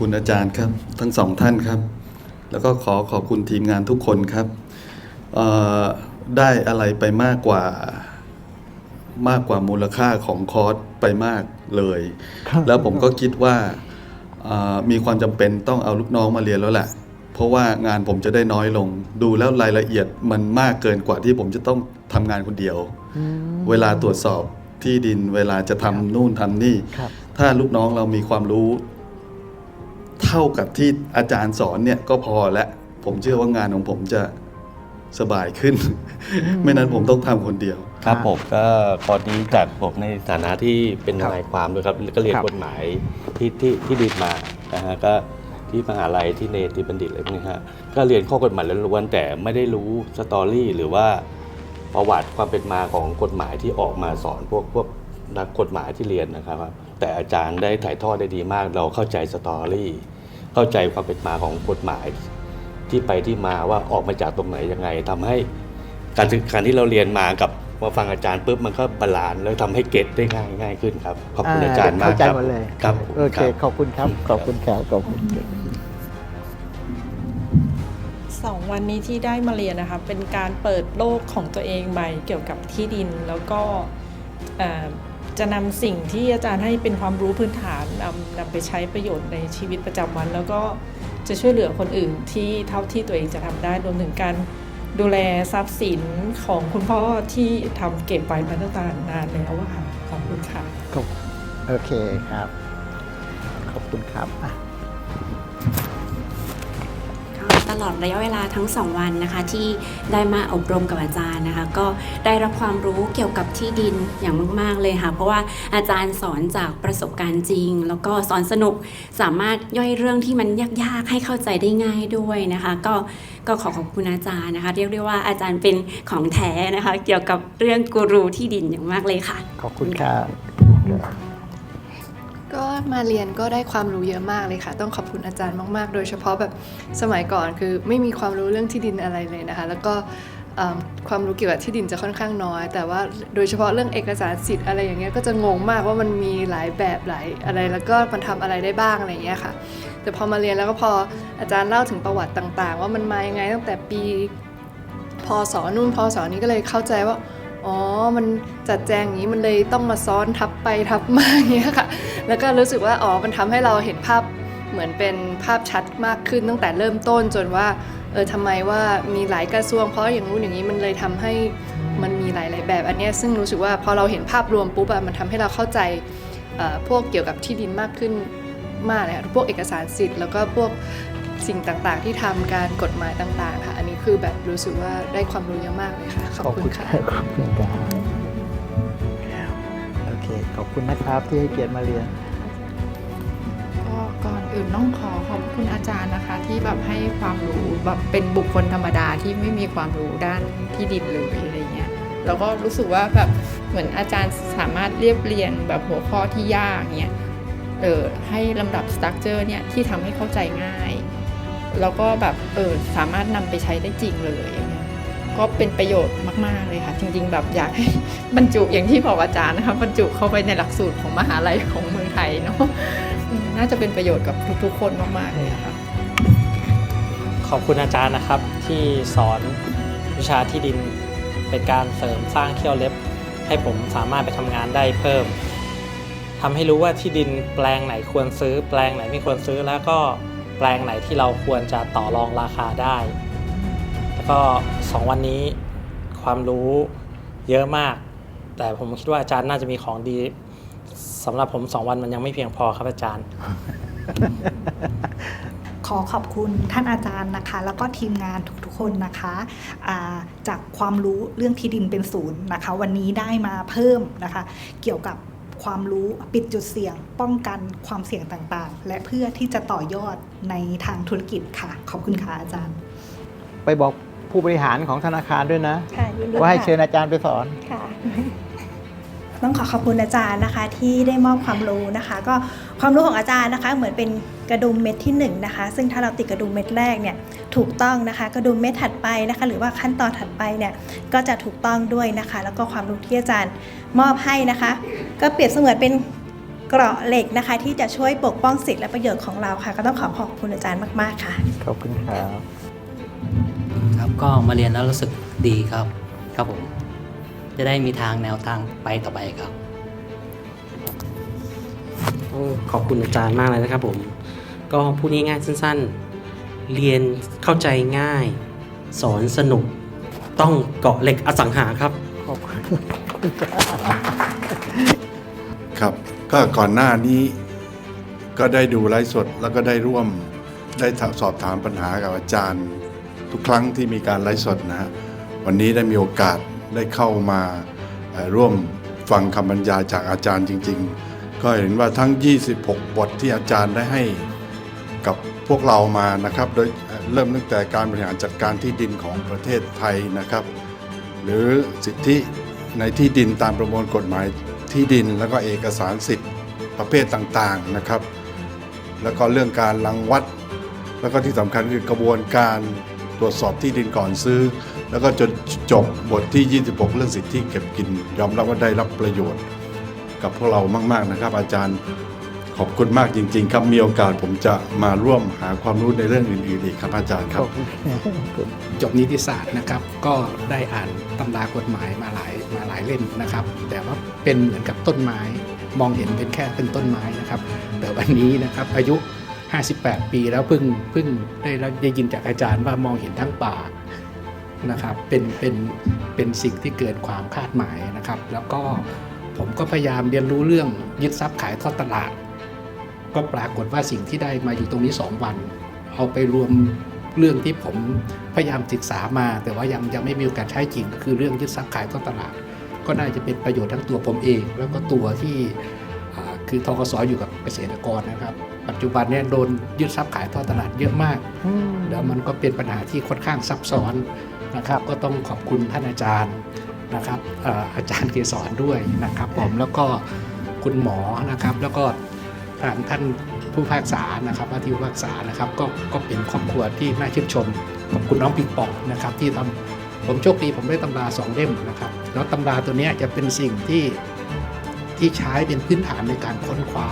คุณอาจารย์ครับ ทั้งสองท่านครับ แล้วก็ขอขอบคุณทีมงานทุกคนครับเอ่อได้อะไรไปมากกว่ามากกว่ามูลค่าของคอร์สไปมากเลยครับแล้วผมก็คิดว่าเอ่อมีความจำเป็นต้องเอาลูกน้องมาเรียนแล้วแหละเพราะว่างานผมจะได้น้อยลง ดูแล้วรายละเอียดมันมากเกินกว่าที่ผมจะต้องทำงานคนเดียวอืมเวลาตรวจสอบที่ดินเวลาจะทำนู่นทำนี่ครับถ้าลูกน้องเรามีความรู้ เท่ากับที่อาจารย์สอนเนี่ยก็พอแล้วผมเชื่อว่างานของผมจะสบายขึ้น ไม่นั้นผมต้องทำคนเดียว ครับผมก็ตอนนี้จากผมในฐานะที่เป็นทนายความด้วยครับก็เรียนครับกฎหมายที่ที่ที่ดีมานะฮะก็ที่มหาลัยที่เนติบัณฑิตอะไรพวกนี้ฮะก็เรียนข้อกฎหมายล้วนๆแต่ไม่ได้รู้สตอรี่หรือว่าประวัติความเป็นมาของกฎหมายที่ออกมาสอนพวกพวกนักกฎหมายที่เรียนนะครับ แต่อาจารย์ได้ถ่ายทอดได้ดีมาก เราเข้าใจสตอรี่เข้าใจความเป็นมาของกฎหมาย ที่ไปที่มาว่าออกมาจากตรงไหนยังไงทำให้การศึกการที่เราเรียนมากับมาฟังอาจารย์ปุ๊บมันก็บาลานซ์แล้วทำให้เก็ตได้ง่ายง่ายขึ้นครับขอบคุณอาจารย์มากเข้าใจครับหมดเลยครับโอเครับขอบคุณครับขอบคุณครับขอบคุณสองวันนี้ที่ได้มาเรียนนะคะเป็นการเปิดโลกของตัวเองใหม่เกี่ยวกับที่ดินแล้วก็เอ่อ จะนำสิ่งที่อาจารย์ให้เป็นความรู้พื้นฐานนำนำไปใช้ประโยชน์ในชีวิตประจำวัน แล้วก็จะช่วยเหลือคนอื่นที่เท่าที่ตัวเองจะทำได้รวมถึงการดูแลทรัพย์สินของคุณพ่อที่ทำเก็บไว้มาตั้งแต่นานแล้วค่ะขอบคุณค่ะขอบโอเคครับ ขอบคุณครับ ตลอดระยะเวลาทั้ง 2 วันนะคะที่ได้มาอบรมกับอาจารย์นะคะ ก็ได้รับความรู้เกี่ยวกับที่ดินอย่างมาก ๆ เลยค่ะ เพราะว่าอาจารย์สอนจากประสบการณ์จริง แล้วก็สอนสนุกสามารถย่อยเรื่องที่มันยาก ๆ ให้เข้าใจได้ง่ายด้วยนะคะ ก็ก็ขอขอบคุณอาจารย์นะคะ เรียกได้ว่าอาจารย์เป็นของแท้นะคะ เกี่ยวกับเรื่องกูรูที่ดินอย่างมากเลยค่ะ ขอบคุณครับ ก็มาเรียนก็ได้ความรู้เยอะมากเลยค่ะ ต้องขอบคุณอาจารย์มาก ๆ โดยเฉพาะแบบสมัยก่อนคือไม่มีความรู้เรื่องที่ดินอะไรเลยนะคะ แล้วก็ความรู้เกี่ยวกับที่ดินจะค่อนข้างน้อย แต่ว่าโดยเฉพาะเรื่องเอกสารสิทธิ์อะไรอย่างเงี้ยก็จะงงมากว่ามันมีหลายแบบหลายอะไร แล้วก็มันทำอะไรได้บ้างอะไรอย่างเงี้ยค่ะ แต่พอมาเรียนแล้วก็พออาจารย์เล่าถึงประวัติต่าง ๆ ว่ามันมายังไงตั้งแต่ปีพศนู่นพศนี้ก็เลยเข้าใจว่า อ๋อ มันจัดแจงอย่างนี้มันเลยต้องมาซ้อนทับไปทับมาอย่างเงี้ยค่ะ แล้วก็รู้สึกว่าอ๋อ มันทำให้เราเห็นภาพเหมือนเป็นภาพชัดมากขึ้นตั้งแต่เริ่มต้นจนว่าเออทำไมว่ามีหลายกระทรวง เพราะอย่างนู้นอย่างนี้มันเลยทำให้มันมีหลาย ๆ แบบอันเนี้ยซึ่งรู้สึกว่าพอเราเห็นภาพรวมปุ๊บอะมันทำให้เราเข้าใจพวกเกี่ยวกับที่ดินมากขึ้นมากเลยค่ะพวกเอกสารสิทธิ์แล้วก็พวก สิ่งต่างๆ ที่ทำการกฎหมายต่างๆค่ะ อันนี้คือแบบรู้สึกว่าได้ความรู้เยอะมากเลยค่ะ ขอบคุณค่ะขอบคุณครับโอเค ขอบคุณนะครับที่ให้เกียรติมาเรียนก็ก่อนอื่นต้องขอขอบคุณอาจารย์นะคะ ที่แบบให้ความรู้แบบเป็นบุคคลธรรมดาที่ไม่มีความรู้ด้านที่ดินเลยอะไรเงี้ยแล้วก็รู้สึกว่าแบบเหมือนอาจารย์สามารถเรียบเรียงแบบหัวข้อที่ยากเนี้ยเออให้ลำดับสตั๊กเจอร์เนี่ยที่ทำให้เข้าใจง่าย แล้วก็แบบเออสามารถนำไปใช้ได้จริงเลยอย่างเงี้ยก็เป็นประโยชน์มาก ๆ เลยค่ะ จริง ๆ แบบอยากให้บรรจุอย่างที่บอกอาจารย์นะคะบรรจุเข้าไปในหลักสูตรของมหาลัยของเมืองไทยเนาะน่าจะเป็นประโยชน์กับทุก ๆ คนมาก ๆ เลยอะค่ะขอบคุณอาจารย์นะครับที่สอนวิชาที่ดินเป็นการเสริมสร้างเขี้ยวเล็บ ให้ผมสามารถไปทำงานได้เพิ่มทำให้รู้ว่าที่ดินแปลงไหนควรซื้อ แปลงไหนไม่ควรซื้อแล้วก็ แปลงไหนที่เราควรจะต่อรองราคาได้ แล้วก็สองวันนี้ความรู้เยอะมาก แต่ผมคิดว่าอาจารย์น่าจะมีของดีสำหรับผมสองวันมันยังไม่เพียงพอครับอาจารย์ ขอขอบคุณท่านอาจารย์นะคะ แล้วก็ทีมงานทุกๆคนนะคะจากความรู้เรื่องที่ดินเป็นศูนย์นะคะ วันนี้ได้มาเพิ่มนะคะ เกี่ยวกับ ความรู้ปิดจุดเสี่ยง ป้องกันความเสี่ยงต่างๆ และเพื่อที่จะต่อยอดในทางธุรกิจค่ะ ขอบคุณค่ะอาจารย์ ไปบอกผู้บริหารของธนาคารด้วยนะ ค่ะยินดีว่าให้ค่ะเชิญอาจารย์ไปสอน ค่ะ ต้องขอขอบคุณอาจารย์นะคะ ที่ได้มอบความรู้นะคะ ก็ ความรู้ของอาจารย์นะคะ เหมือนเป็นกระดุมเม็ดที่หนึ่งนะคะ ซึ่งถ้าเราติดกระดุมเม็ดแรกเนี่ยถูกต้องนะคะ กระดุมเม็ดถัดไปนะคะ หรือว่าขั้นตอนถัดไปเนี่ยก็จะถูกต้องด้วยนะคะ แล้วก็ความรู้ที่อาจารย์มอบให้นะคะ ก็เปรียบเสมือนเป็นเกราะเหล็กนะคะ ที่จะช่วยปกป้องสิทธิและประโยชน์ของเราค่ะ ก็ต้องขอขอบคุณอาจารย์มากๆค่ะขอบคุณครับครับก็มาเรียนแล้วรู้สึกดีครับ ครับผมจะได้มีทางแนวทางไปต่อไปครับโอ้ ขอบคุณอาจารย์มากเลยนะครับผม ก็พูดง่ายๆสั้นๆ เรียนเข้าใจง่าย สอนสนุก ต้องเกาะเหล็กอสังหาครับขอบคุณครับก็ก่อนหน้านี้ก็ได้ดูไลฟ์สดแล้วก็ได้ร่วมได้สอบถามปัญหากับอาจารย์ ทุกครั้งที่มีการไลฟ์สดนะฮะวันนี้ได้มีโอกาสได้เข้ามาร่วมฟังคำบรรยายจากอาจารย์จริง ๆ ก็เห็นว่าทั้ง 26 บทที่อาจารย์ได้ให้กับพวกเรามานะครับ โดยเริ่มตั้งแต่การบริหารจัดการที่ดินของประเทศไทยนะครับ หรือสิทธิในที่ดินตามประมวลกฎหมายที่ดิน แล้วก็เอกสารสิทธิ์ประเภทต่างๆนะครับ แล้วก็เรื่องการรังวัด แล้วก็ที่สำคัญคือกระบวนการตรวจสอบที่ดินก่อนซื้อ แล้วก็จนจบบทที่ 26 เรื่องสิทธิเก็บกิน ยอมรับว่าได้รับประโยชน์ กับพวกเรามาก ๆนะครับ อาจารย์ขอบคุณมากจริง ๆ ครับมีโอกาสผมจะมาร่วมหาความรู้ในเรื่องอื่นๆอีกครับ อาจารย์ครับ จบนิติศาสตร์นะครับ ก็ได้อ่านตำรากฎหมายมาหลายมาหลายเล่มนะครับ แต่ว่าเป็นเหมือนกับต้นไม้ มองเห็นเป็นแค่เป็นต้นไม้นะครับ แต่วันนี้นะครับอายุ 58 ปีแล้วเพิ่งเพิ่งได้ได้ยินจากอาจารย์ว่ามองเห็นทั้งป่านะครับเป็นเป็นเป็นสิ่งที่เกินความคาดหมายนะครับ แล้วก็ ผมก็พยายามเรียนรู้เรื่องยึดทรัพย์ขายทอดตลาด ก็ปรากฏว่าสิ่งที่ได้มาอยู่ตรงนี้ 2 วัน เอาไปรวมเรื่องที่ผมพยายามศึกษามา แต่ว่ายังยังไม่มีโอกาสใช้จริง คือเรื่องยึดทรัพย์ขายทอดตลาด ก็น่าจะเป็นประโยชน์ทั้งตัวผมเอง แล้วก็ตัวที่อ่าคือทกสอยู่กับเกษตรกรนะครับ ปัจจุบันเนี่ยโดนยึดทรัพย์ขายทอดตลาดเยอะมากอืมแล้วมันก็เป็นปัญหาที่ค่อนข้างซับซ้อนนะครับ ก็ต้องขอบคุณท่านอาจารย์ นะครับออาจารย์เกษรด้วยนะครับผมแล้วก็คุณหมอนะครับ แล้วก็ทางท่านผู้พิพากษานะครับว่าที่ผู้พิพากษานะครับก็ก็เป็นครอบครัวที่น่าชื่นชมขอบคุณน้องปิงปองนะครับ ที่ทำผมโชคดีผมได้ตำราสองเล่มนะครับแล้วตำราตัวนี้จะเป็นสิ่งที่ที่ใช้เป็นพื้นฐานในการค้นคว้า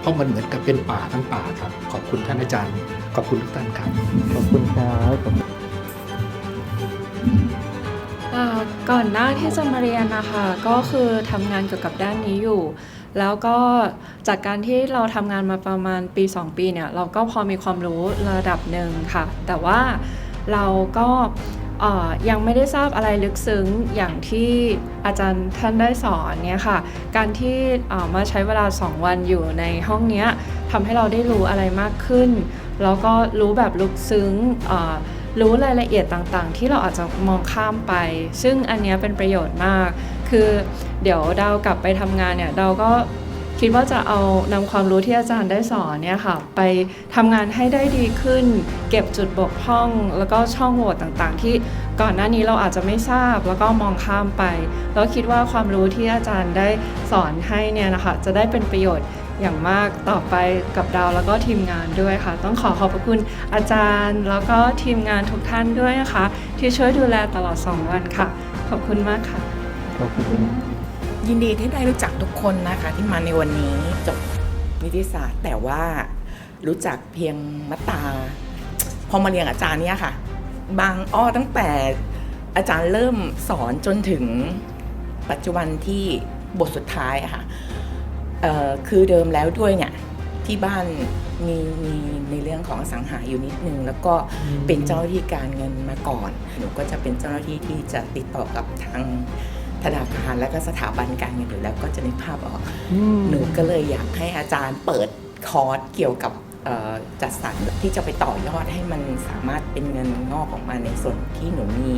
เพราะมันเหมือนกับเป็นป่าทั้งป่าครับ ขอบคุณท่านอาจารย์ ขอบคุณทุกท่านครับ ขอบคุณครับ ก่อนหน้าที่จะมาเรียนนะคะก็คือทำงานเกี่ยวกับด้านนี้อยู่ แล้วก็จากการที่เราทำงานมาประมาณปี 2 ปีเนี่ยเราก็พอมีความรู้ระดับหนึ่งค่ะ แต่ว่าเราก็ยังไม่ได้ทราบอะไรลึกซึ้งอย่างที่อาจารย์ท่านได้สอนเนี่ยค่ะ การที่มาใช้เวลา 2 วันอยู่ในห้องเนี้ยทำให้เราได้รู้อะไรมากขึ้น แล้วก็รู้แบบลึกซึ้งอ รู้รายละเอียดต่างๆ ที่เราอาจจะมองข้ามไป ซึ่งอันนี้เป็นประโยชน์มาก คือเดี๋ยวดาวกลับไปทำงานเนี่ยดาวก็คิดว่าจะเอานำความรู้ที่อาจารย์ได้สอนเนี่ยค่ะไปทำงานให้ได้ดีขึ้น เก็บจุดบกพร่อง แล้วก็ช่องโหว่ต่างๆ ที่ก่อนหน้านี้เราอาจจะไม่ทราบ แล้วก็มองข้ามไป แล้วคิดว่าความรู้ที่อาจารย์ได้สอนให้เนี่ยนะคะจะได้เป็นประโยชน์ อย่างมากต่อไปกับดาวแล้วก็ทีมงานด้วยค่ะ ต้องขอขอบพระคุณอาจารย์ แล้วก็ทีมงานทุกท่านด้วยนะคะ ที่ช่วยดูแลตลอด 2 วันค่ะ ขอบคุณมากค่ะขอบคุณยินดีที่ได้รู้จักทุกคนนะคะ ที่มาในวันนี้จบนิติศาสตร์ แต่ว่ารู้จักเพียงมัตตา พอมาเรียนกับอาจารย์เนี่ยค่ะ บางอ้อตั้งแต่อาจารย์เริ่มสอนจนถึงปัจจุบันที่บทสุดท้ายอะค่ะเอ่อ คือเดิมแล้วด้วยเนี่ยที่บ้านมีมีในเรื่องของอสังหาอยู่นิดนึง แล้วก็เป็นเจ้าหน้าที่การเงินมาก่อน หนูก็จะเป็นเจ้าหน้าที่ที่จะติดต่อกับทางธนาคารและก็สถาบันการเงินอยู่แล้วก็จะนึกภาพออกหนูก็เลยอยากให้อาจารย์เปิดคอร์สเกี่ยวกับเอ่อจัดสรรที่จะไปต่อยอดให้มันสามารถเป็นเงินงอกออกมาในส่วนที่หนูมี